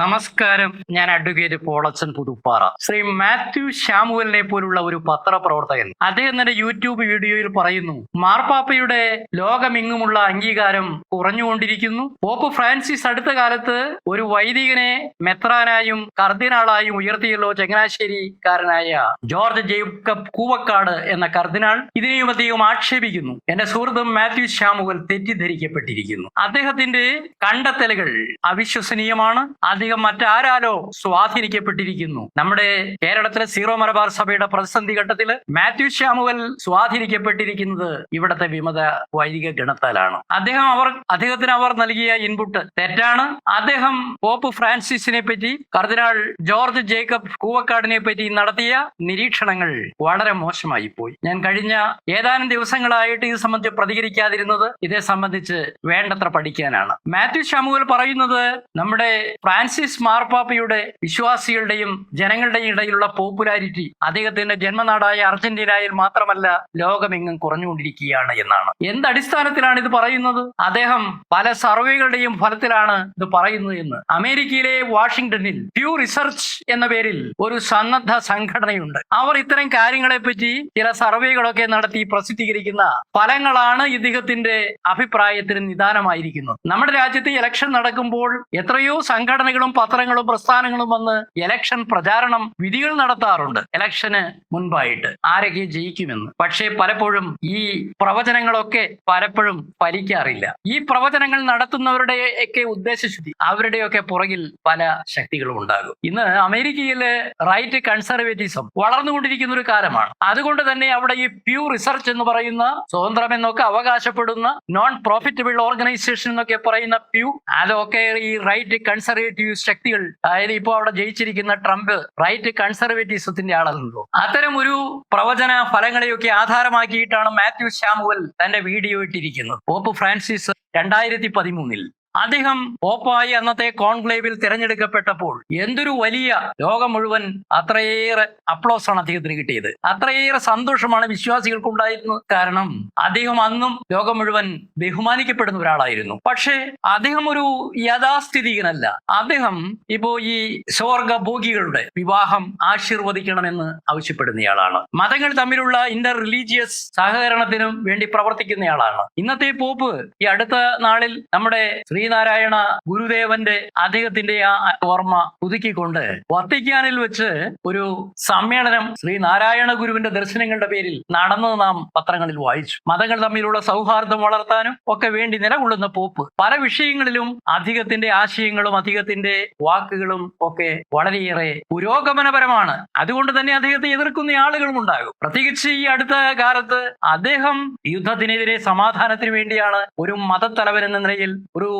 നമസ്കാരം. ഞാൻ അഡ്വക്കേറ്റ് പോളച്ചൻ പുതുപ്പാറ. ശ്രീ മാത്യു ഷാമുവലിനെ പോലുള്ള ഒരു പത്രപ്രവർത്തകൻ. അദ്ദേഹം തന്റെ യൂട്യൂബ് വീഡിയോയിൽ പറയുന്നു മാർപ്പാപ്പയുടെ ലോകമെങ്ങുമുള്ള അംഗീകാരം കുറഞ്ഞുകൊണ്ടിരിക്കുന്നു. പോപ്പ് ഫ്രാൻസിസ് അടുത്ത കാലത്ത് ഒരു വൈദികനെ മെത്രാനായും കർദിനാളായും ഉയർത്തിയല്ലോ ചങ്ങനാശ്ശേരിക്കാരനായ ജോർജ് ജേക്കബ് കൂവക്കാട് എന്ന കർദിനാൾ ഇതിനെയും അദ്ദേഹം ആക്ഷേപിക്കുന്നു. എന്റെ സുഹൃത്തും മാത്യു ശാമുവൽ തെറ്റിദ്ധരിക്കപ്പെട്ടിരിക്കുന്നു. അദ്ദേഹത്തിന്റെ കണ്ടെത്തലുകൾ അവിശ്വസനീയമാണ്. അദ്ദേഹം മറ്റാരാലോ സ്വാധീനിക്കപ്പെട്ടിരിക്കുന്നു. നമ്മുടെ കേരളത്തിലെ സീറോ മലബാർ സഭയുടെ പ്രതിസന്ധി ഘട്ടത്തിൽ മാത്യു ശ്യാമുവൽ സ്വാധീനിക്കപ്പെട്ടിരിക്കുന്നത് ഇവിടത്തെ വിമത വൈദിക ഗണത്താലാണ്. അദ്ദേഹം അവർ അദ്ദേഹത്തിന് അവർ നൽകിയ ഇൻപുട്ട് തെറ്റാണ്. അദ്ദേഹം പോപ്പ് ഫ്രാൻസിസിനെ പറ്റി കർദിനാൾ ജോർജ് ജേക്കബ് കൂവക്കാടിനെ പറ്റി നടത്തിയ നിരീക്ഷണങ്ങൾ വളരെ മോശമായി പോയി. ഞാൻ കഴിഞ്ഞ ഏതാനും ദിവസങ്ങളായിട്ട് ഇത് സംബന്ധിച്ച് പ്രതികരിക്കാതിരുന്നത് ഇതേ സംബന്ധിച്ച് വേണ്ടത്ര പഠിക്കാനാണ്. മാത്യു ശ്യാമുവൽ പറയുന്നത് നമ്മുടെ ഫ്രാൻസിസ് മാർപ്പാപ്പയുടെ വിശ്വാസികളുടെയും ജനങ്ങളുടെയും ഇടയിലുള്ള പോപ്പുലാരിറ്റി അദ്ദേഹത്തിന്റെ ജന്മനാടായ അർജന്റീനയിൽ മാത്രമല്ല ലോകമെങ്ങും കുറഞ്ഞുകൊണ്ടിരിക്കുകയാണ് എന്നാണ്. എന്ത് അടിസ്ഥാനത്തിലാണ് ഇത് പറയുന്നത്? അദ്ദേഹം പല സർവേകളുടെയും ഫലത്തിലാണ് ഇത് പറയുന്നത് എന്ന്. അമേരിക്കയിലെ വാഷിംഗ്ടണിൽ പ്യൂ റിസർച്ച് എന്ന പേരിൽ ഒരു സന്നദ്ധ സംഘടനയുണ്ട്. അവർ ഇത്തരം കാര്യങ്ങളെ പറ്റി ചില സർവേകളൊക്കെ നടത്തി പ്രസിദ്ധീകരിക്കുന്ന ഫലങ്ങളാണ് ഇദ്ദേഹത്തിന്റെ അഭിപ്രായത്തിന് നിദാനമായിരിക്കുന്നത്. നമ്മുടെ രാജ്യത്ത് ഇലക്ഷൻ നടക്കുമ്പോൾ എത്രയോ സംഘടനകളും പത്രങ്ങളും പ്രസ്ഥാനങ്ങളും വന്ന് ഇലക്ഷൻ പ്രചാരണം വിധികൾ നടത്താറുണ്ട്. ഇലക്ഷന് മുൻപായിട്ട് ആരൊക്കെ ജയിക്കുമെന്ന്. പക്ഷേ പലപ്പോഴും ഈ പ്രവചനങ്ങളൊക്കെ പലപ്പോഴും ഫലിക്കാറില്ല. ഈ പ്രവചനങ്ങൾ നടത്തുന്നവരുടെ ഒക്കെ ഉദ്ദേശശുദ്ധി അവരുടെയൊക്കെ പുറകിൽ പല ശക്തികളും ഉണ്ടാകും. ഇന്ന് അമേരിക്കയിലെ റൈറ്റ് കൺസർവേറ്റീസം വളർന്നുകൊണ്ടിരിക്കുന്ന ഒരു കാലമാണ്. അതുകൊണ്ട് തന്നെ അവിടെ ഈ പ്യൂ റിസർച്ച് എന്ന് പറയുന്ന സ്വതന്ത്രം എന്നൊക്കെ അവകാശപ്പെടുന്ന നോൺ പ്രോഫിറ്റബിൾ ഓർഗനൈസേഷൻ എന്നൊക്കെ പറയുന്ന പ്യൂ അതൊക്കെ ഈ റൈറ്റ് കൺസർവേറ്റീവ് ശക്തികൾ. അതായത് ഇപ്പോൾ അവിടെ ജയിച്ചിരിക്കുന്ന ട്രംപ് റൈറ്റ് കൺസർവേറ്റീസത്തിന്റെ ആളല്ലോ അത്തരം ഒരു പ്രവചന ഫലങ്ങളെയൊക്കെ ആധാരമാക്കിയിട്ടാണ് മാത്യു ശാമുവൽ തന്റെ വീഡിയോ ഇട്ടിരിക്കുന്നത്. പോപ്പ് ഫ്രാൻസിസ് രണ്ടായിരത്തി പതിമൂന്നിൽ. അദ്ദേഹം പോപ്പായി അന്നത്തെ കോൺക്ലേവിൽ തിരഞ്ഞെടുക്കപ്പെട്ടപ്പോൾ എന്തൊരു വലിയ ലോകം മുഴുവൻ അത്രയേറെ അപ്ലോസ് ആണ് അദ്ദേഹത്തിന് കിട്ടിയത്. അത്രയേറെ സന്തോഷമാണ് വിശ്വാസികൾക്ക് ഉണ്ടായിരുന്നത് കാരണം അദ്ദേഹം അന്നും ലോകം മുഴുവൻ ബഹുമാനിക്കപ്പെടുന്ന ഒരാളായിരുന്നു. പക്ഷേ അദ്ദേഹം ഒരു യഥാസ്ഥിതികനല്ല. അദ്ദേഹം ഇപ്പോ ഈ സ്വർഗ ഭോഗികളുടെ വിവാഹം ആശീർവദിക്കണമെന്ന് ആവശ്യപ്പെടുന്നയാളാണ്. മതങ്ങൾ തമ്മിലുള്ള ഇന്റർ റിലീജിയസ് സഹകരണത്തിനും വേണ്ടി പ്രവർത്തിക്കുന്നയാളാണ്. ഇന്നത്തെ പോപ്പ് ഈ അടുത്ത നാളിൽ നമ്മുടെ ശ്രീനാരായണ ഗുരുദേവന്റെ അദ്ദേഹത്തിന്റെ ആ ഓർമ്മ പുതുക്കിക്കൊണ്ട് വത്തിക്കാനിൽ വെച്ച് ഒരു സമ്മേളനം ശ്രീനാരായണ ഗുരുവിന്റെ ദർശനങ്ങളുടെ പേരിൽ നടന്നത് നാം പത്രങ്ങളിൽ വായിച്ചു. മതങ്ങൾ തമ്മിലുള്ള സൗഹാർദ്ദം വളർത്താനും ഒക്കെ വേണ്ടി നിലകൊള്ളുന്ന പോപ്പ് പല വിഷയങ്ങളിലും അധികത്തിന്റെ ആശയങ്ങളും അധികത്തിന്റെ വാക്കുകളും ഒക്കെ വളരെയേറെ പുരോഗമനപരമാണ്. അതുകൊണ്ട് തന്നെ അദ്ദേഹത്തെ എതിർക്കുന്ന ആളുകളും ഉണ്ടാകും. പ്രത്യേകിച്ച് ഈ അടുത്ത കാലത്ത് അദ്ദേഹം യുദ്ധത്തിനെതിരെ സമാധാനത്തിന് വേണ്ടിയാണ് ഒരു മതത്തലവൻ എന്ന നിലയിൽ ഒരു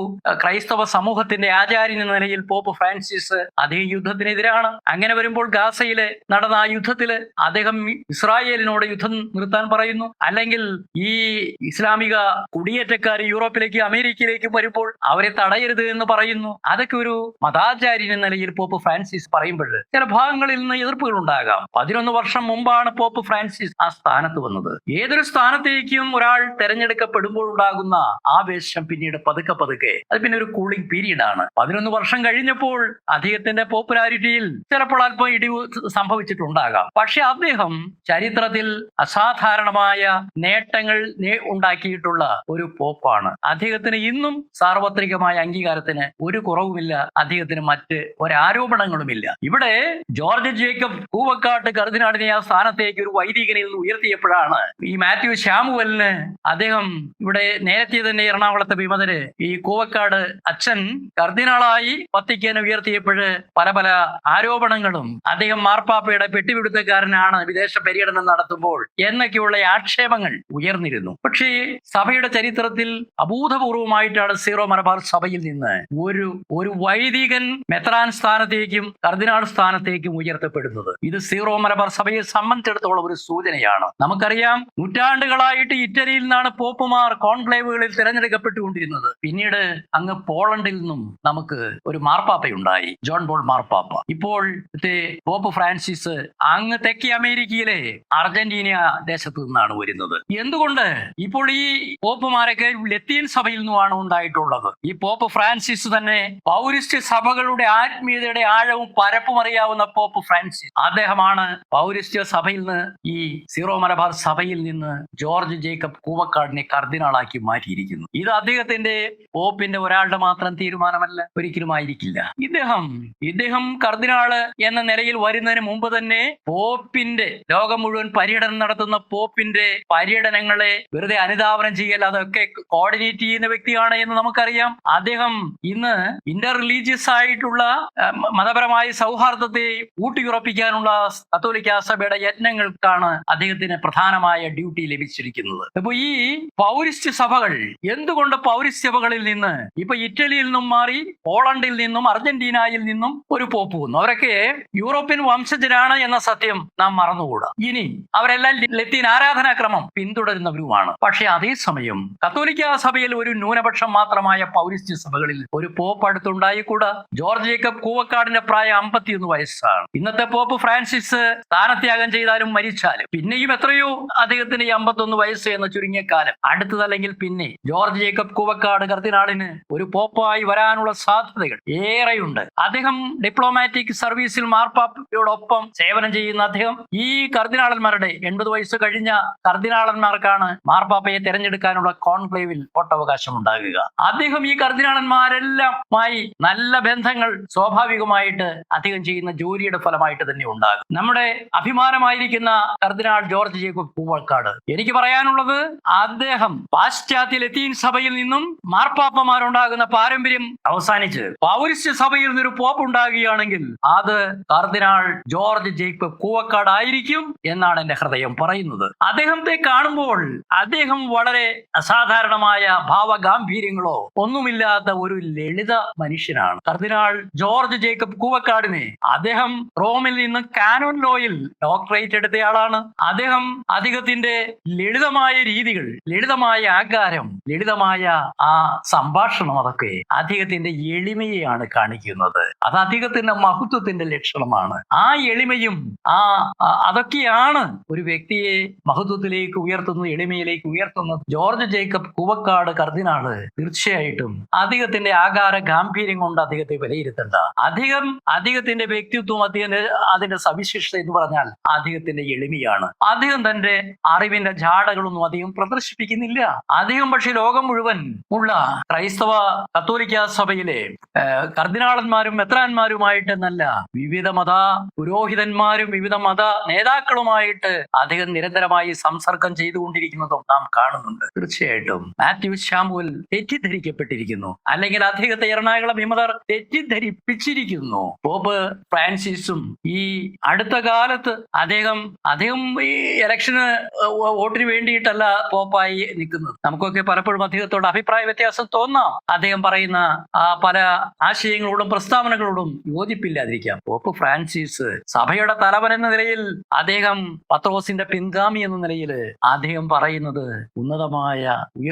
ക്രൈസ്തവ സമൂഹത്തിന്റെ ആചാര്യൻ എന്ന നിലയിൽ പോപ്പ് ഫ്രാൻസിസ് അതേ യുദ്ധത്തിനെതിരാണ്. അങ്ങനെ വരുമ്പോൾ ഗാസയിൽ നടന്ന ആ യുദ്ധത്തിൽ അദ്ദേഹം ഇസ്രായേലിനോട് യുദ്ധം നിർത്താൻ പറയുന്നു. അല്ലെങ്കിൽ ഈ ഇസ്ലാമിക കുടിയേറ്റക്കാർ യൂറോപ്പിലേക്ക് അമേരിക്കയിലേക്കും വരുമ്പോൾ അവരെ തടയരുത് എന്ന് പറയുന്നു. അതൊക്കെ ഒരു മതാചാര്യൻ എന്ന നിലയിൽ പോപ്പ് ഫ്രാൻസിസ് പറയുമ്പോൾ ചില ഭാഗങ്ങളിൽ നിന്ന് എതിർപ്പുകൾ ഉണ്ടാകാം. പതിനൊന്ന് വർഷം മുമ്പാണ് പോപ്പ് ഫ്രാൻസിസ് ആ സ്ഥാനത്ത് വന്നത്. ഏതൊരു സ്ഥാനത്തേക്കും ഒരാൾ തെരഞ്ഞെടുക്കപ്പെടുമ്പോൾ ഉണ്ടാകുന്ന ആവേശം പിന്നീട് പതുക്കെ പതുക്കെ അത് പിന്നെ ഒരു കൂളിംഗ് പീരീഡ് ആണ്. പതിനൊന്ന് വർഷം കഴിഞ്ഞപ്പോൾ അദ്ദേഹത്തിന്റെ പോപ്പുലാരിറ്റിയിൽ ചിലപ്പോൾ അല്പം ഇടിവ് സംഭവിച്ചിട്ടുണ്ടാകാം. പക്ഷെ അദ്ദേഹം ചരിത്രത്തിൽ അസാധാരണമായ നേട്ടങ്ങൾ ഉണ്ടാക്കിയിട്ടുള്ള ഒരു പോപ്പാണ്. അദ്ദേഹത്തിന് ഇന്നും സാർവത്രികമായ അംഗീകാരത്തിന് ഒരു കുറവുമില്ല. അദ്ദേഹത്തിന് മറ്റ് ഒരാരോപണങ്ങളുമില്ല. ഇവിടെ ജോർജ് ജേക്കബ് കൂവക്കാട്ട് കർദിനാളിനെ ആ സ്ഥാനത്തേക്ക് ഒരു വൈദികനിൽ നിന്ന് ഉയർത്തിയപ്പോഴാണ് ഈ മാത്യു ശ്യാമുവലിന് അദ്ദേഹം ഇവിടെ നേരത്തെ തന്നെ എറണാകുളത്തെ വിമതര് ഈ കൂവക്കാട് അച്ഛൻ കർദിനാളായി വത്തിക്കാൻ ഉയർത്തിയപ്പോഴ് പല പല ആരോപണങ്ങളും അദ്ദേഹം മാർപ്പാപ്പയുടെ പെട്ടിപിടുത്തക്കാരനാണ് വിദേശ പര്യടനം നടത്തുമ്പോൾ എന്നൊക്കെയുള്ള ആക്ഷേപങ്ങൾ ഉയർന്നിരുന്നു. പക്ഷേ സഭയുടെ ചരിത്രത്തിൽ അഭൂതപൂർവമായിട്ടാണ് സീറോ മലബാർ സഭയിൽ നിന്ന് ഒരു ഒരു വൈദികൻ മെത്രാൻ സ്ഥാനത്തേക്കും കർദിനാൾ സ്ഥാനത്തേക്കും ഉയർത്തപ്പെടുന്നത്. ഇത് സീറോ മലബാർ സഭയെ സംബന്ധിച്ചിടത്തോളം ഒരു സൂചനയാണ്. നമുക്കറിയാം നൂറ്റാണ്ടുകളായിട്ട് ഇറ്റലിയിൽ നിന്നാണ് പോപ്പുമാർ കോൺക്ലേവുകളിൽ തിരഞ്ഞെടുക്കപ്പെട്ടുകൊണ്ടിരുന്നത്. പിന്നീട് അങ്ങ് പോളണ്ടിൽ നിന്നും നമുക്ക് ഒരു മാർപ്പാപ്പയുണ്ടായി ജോൺ ബോൾ മാർപ്പാപ്പ. ഇപ്പോൾ പോപ്പ് ഫ്രാൻസിസ് അങ്ങ് തെക്കേ അമേരിക്കയിലെ അർജന്റീന ദേശത്ത് നിന്നാണ് വരുന്നത്. എന്തുകൊണ്ട്? ഇപ്പോൾ ഈ പോപ്പുമാരൊക്കെ ലത്തീൻ സഭയിൽ നിന്നുമാണ് ഉണ്ടായിട്ടുള്ളത്. ഈ പോപ്പ് ഫ്രാൻസിസ് തന്നെ പൗരിസ്റ്റ് സഭകളുടെ ആത്മീയതയുടെ ആഴവും പരപ്പും അറിയാവുന്ന പോപ്പ് ഫ്രാൻസിസ്. അദ്ദേഹമാണ് പൗരിസ്റ്റ് സഭയിൽ നിന്ന് ഈ സീറോ മലബാർ സഭയിൽ നിന്ന് ജോർജ് ജേക്കബ് കൂവക്കാടിനെ കർദിനാളാക്കി മാറ്റിയിരിക്കുന്നു. ഇത് അദ്ദേഹത്തിന്റെ പോപ്പിന്റെ ഒരാളുടെ മാത്രം തീരുമാനമല്ല ഒരിക്കലും ആയിരിക്കില്ല ഇദ്ദേഹം ഇദ്ദേഹം കർദിനാൾ എന്ന നിലയിൽ വരുന്നതിന് മുമ്പ് തന്നെ പോപ്പിന്റെ ലോകം മുഴുവൻ പര്യടനം നടത്തുന്ന പോപ്പിന്റെ പര്യടനങ്ങളെ വെറുതെ അനുധാവനം ചെയ്യൽ അതൊക്കെ കോർഡിനേറ്റ് ചെയ്യുന്ന വ്യക്തിയാണ് എന്ന് നമുക്കറിയാം. അദ്ദേഹം ഇന്ന് ഇന്റർ റിലീജിയസ് ആയിട്ടുള്ള മതപരമായ സൗഹാർദ്ദത്തെ ഊട്ടിയുറപ്പിക്കാനുള്ള കത്തോലിക്ക സഭയുടെ യത്നങ്ങൾക്കാണ് അദ്ദേഹത്തിന് പ്രധാനമായ ഡ്യൂട്ടി ലഭിച്ചിരിക്കുന്നത്. അപ്പൊ ഈ പൗരിസ്റ്റ് സഭകൾ എന്തുകൊണ്ട് പൗരിസ്റ്റ് സഭകളിൽ നിന്ന് ഇപ്പൊ ഇറ്റലിയിൽ നിന്നും മാറി പോളണ്ടിൽ നിന്നും അർജന്റീനയിൽ നിന്നും ഒരു പോപ്പ് വന്നു. അവരൊക്കെ യൂറോപ്യൻ വംശജരാണ് എന്ന സത്യം നാം മറന്നുകൂടാ. ഇനി അവരെല്ലാം ലത്തീൻ ആരാധനാക്രമം പിന്തുടരുന്നവരുമാണ്. പക്ഷെ അതേസമയം കത്തോലിക്ക സഭയിൽ ഒരു ന്യൂനപക്ഷം മാത്രമായ പൗരസ്ത്യ സഭകളിൽ ഒരു പോപ്പ് അടുത്തുണ്ടായിക്കൂടാ. ജോർജ് ജേക്കബ് കൂവക്കാടിന്റെ പ്രായം അമ്പത്തിയൊന്ന് വയസ്സാണ്. ഇന്നത്തെ പോപ്പ് ഫ്രാൻസിസ് സ്ഥാനത്യാഗം ചെയ്താലും മരിച്ചാലും പിന്നെയും എത്രയോ അദ്ദേഹത്തിന് ഈ അമ്പത്തൊന്ന് വയസ്സ് എന്ന ചുരുങ്ങിയ കാലം. അടുത്തതല്ലെങ്കിൽ പിന്നെ ജോർജ് ജേക്കബ് കൂവക്കാട് കർദിനാളിന് ഒരു പോപ്പായി വരാനുള്ള സാധ്യതകൾ ഏറെയുണ്ട്. അദ്ദേഹം ഡിപ്ലോമാറ്റിക് സർവീസിൽ മാർപ്പാപ്പയോടൊപ്പം സേവനം ചെയ്യുന്ന അദ്ദേഹം ഈ കർദിനാളന്മാരുടെ എൺപത് വയസ്സ് കഴിഞ്ഞ കർദിനാളന്മാർക്കാണ് മാർപ്പാപ്പയെ തെരഞ്ഞെടുക്കാനുള്ള കോൺക്ലേവിൽ വോട്ടവകാശം ഉണ്ടാകുക അദ്ദേഹം ഈ കർദിനാളന്മാരെല്ലാമായി നല്ല ബന്ധങ്ങൾ സ്വാഭാവികമായിട്ട് അദ്ദേഹം ചെയ്യുന്ന ജോലിയുടെ ഫലമായിട്ട് തന്നെ ഉണ്ടാകും. നമ്മുടെ അഭിമാനമായിരിക്കുന്ന കർദിനാൾ ജോർജ് ജേക്കബ് പൂവൾക്കാട്. എനിക്ക് പറയാനുള്ളത് അദ്ദേഹം പാശ്ചാത്യ ലത്തീൻ സഭയിൽ നിന്നും മാർപ്പാപ്പമാരുണ്ടാകുന്ന പാരമ്പര്യം അവസാനിച്ച് പൗരസ്യ സഭയിൽ നിന്നൊരു പോപ്പ് ഉണ്ടാകുകയാണെങ്കിൽ അത് കർദിനാൾ ജോർജ് ജേക്കബ് കൂവക്കാട് ആയിരിക്കും എന്നാണ് എന്റെ ഹൃദയം പറയുന്നത്. അദ്ദേഹത്തെ കാണുമ്പോൾ അദ്ദേഹം വളരെ അസാധാരണമായ ഭാവഗാംഭീര്യങ്ങളോ ഒന്നുമില്ലാത്ത ഒരു ലളിത മനുഷ്യനാണ്. കർദിനാൾ ജോർജ് ജേക്കബ് കൂവക്കാടിനെ അദ്ദേഹം റോമിൽ നിന്ന് കാനോൻ ലോയിൽ ഡോക്ടറേറ്റ് എടുത്തയാളാണ്. അദ്ദേഹം അദ്ദേഹത്തിന്റെ ലളിതമായ രീതികൾ ലളിതമായ ആകാരം ലളിതമായ ആ സംഭാഷണം അതൊക്കെ അദ്ദേഹത്തിന്റെ എളിമയെയാണ് കാണിക്കുന്നത്. അത് അദ്ദേഹത്തിന്റെ മഹത്വത്തിന്റെ ലക്ഷണമാണ്. ആ എളിമയും ആ അതൊക്കെയാണ് ഒരു വ്യക്തിയെ മഹത്വത്തിലേക്ക് ഉയർത്തുന്നത് എളിമയിലേക്ക് ഉയർത്തുന്നത്. ജോർജ് ജേക്കബ് കുവക്കാട് കർദിനാൾ തീർച്ചയായിട്ടും അദ്ദേഹത്തിന്റെ ആകാര ഗാംഭീര്യം കൊണ്ട് അദ്ദേഹത്തെ വിലയിരുത്തേണ്ട. അദ്ദേഹം അദ്ദേഹത്തിന്റെ വ്യക്തിത്വം അദ്ദേഹത്തിന്റെ അതിന്റെ സവിശേഷത എന്ന് പറഞ്ഞാൽ അദ്ദേഹത്തിന്റെ എളിമയാണ്. അദ്ദേഹം തന്റെ അറിവിന്റെ ജാടകളൊന്നും അധികം പ്രദർശിപ്പിക്കുന്നില്ല. അദ്ദേഹം പക്ഷെ ലോകം മുഴുവൻ ഉള്ള ക്രൈസ്തവ കത്തോലിക്ക സഭയിലെ കർദിനാളന്മാരും മെത്രാന്മാരുമായിട്ട് നല്ല വിവിധ മത പുരോഹിതന്മാരും വിവിധ മത നേതാക്കളുമായിട്ട് അദ്ദേഹം നിരന്തരമായി സംസർഗം ചെയ്തുകൊണ്ടിരിക്കുന്നതും നാം കാണുന്നുണ്ട്. തീർച്ചയായിട്ടും മാത്യു ശാമുൽ തെറ്റിദ്ധരിക്കപ്പെട്ടിരിക്കുന്നു. അല്ലെങ്കിൽ അദ്ദേഹത്തെ എറണാകുളം വിമതർ തെറ്റിദ്ധരിപ്പിച്ചിരിക്കുന്നു. പോപ്പ് ഫ്രാൻസിസും ഈ അടുത്ത കാലത്ത് അദ്ദേഹം അദ്ദേഹം ഈ ഇലക്ഷന് വോട്ടിന് വേണ്ടിയിട്ടല്ല പോപ്പായി നിൽക്കുന്നത്. നമുക്കൊക്കെ പലപ്പോഴും അദ്ദേഹത്തോട് അഭിപ്രായ വ്യത്യാസം തോന്നാം അദ്ദേഹം പറയുന്ന ആ പല ആശയങ്ങളോടും പ്രസ്താവനകളോടും യോജിപ്പില്ലാതിരിക്കാം. പോപ്പ് ഫ്രാൻസിസ് സഭയുടെ തലവൻ എന്ന നിലയിൽ അദ്ദേഹം പത്രോസിന്റെ പിൻഗാമി എന്ന നിലയിൽ അദ്ദേഹം പറയുന്നത് ഉന്നതമായ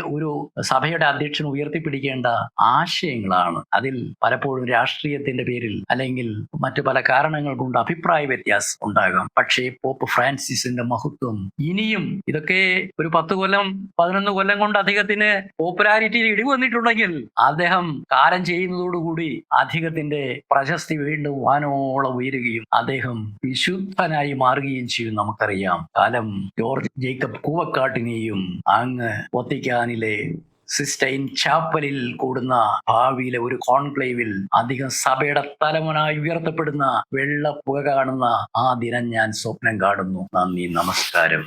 ഒരു സഭയുടെ അധ്യക്ഷൻ ഉയർത്തിപ്പിടിക്കേണ്ട ആശയങ്ങളാണ്. അതിൽ പലപ്പോഴും രാഷ്ട്രീയത്തിന്റെ പേരിൽ അല്ലെങ്കിൽ മറ്റു പല കാരണങ്ങൾ കൊണ്ട് അഭിപ്രായ വ്യത്യാസം ഉണ്ടാകാം. പക്ഷേ പോപ്പ് ഫ്രാൻസിസിന്റെ മഹത്വം ഇനിയും ഇതൊക്കെ ഒരു പത്ത് കൊല്ലം പതിനൊന്ന് കൊല്ലം കൊണ്ട് അദ്ദേഹത്തിന് പോപ്പുലാരിറ്റിയിൽ ഇടിവ് വന്നിട്ടുണ്ടെങ്കിൽ അദ്ദേഹം കാലം ചെയ്യുന്നതോടുകൂടി അദ്ദേഹത്തിന്റെ പ്രശസ്തി വീണ്ടും വാനോളം ഉയരുകയും അദ്ദേഹം വിശുദ്ധനായി മാറുകയും ചെയ്യും നമുക്കറിയാം. കാലം ജോർജ് ജേക്കബ് കൂവക്കാട്ടിനെയും അങ്ങ് വത്തിക്കാനിലെ സിസ്റ്റൈൻ ചാപ്പലിൽ കൂടുന്ന ഭാവിയിലെ ഒരു കോൺക്ലേവിൽ അധികം സഭയുടെ തലമുനായി ഉയർത്തപ്പെടുന്ന വെള്ള പുക കാണുന്ന ആ ദിനം ഞാൻ സ്വപ്നം കാണുന്നു. നന്ദി നമസ്കാരം.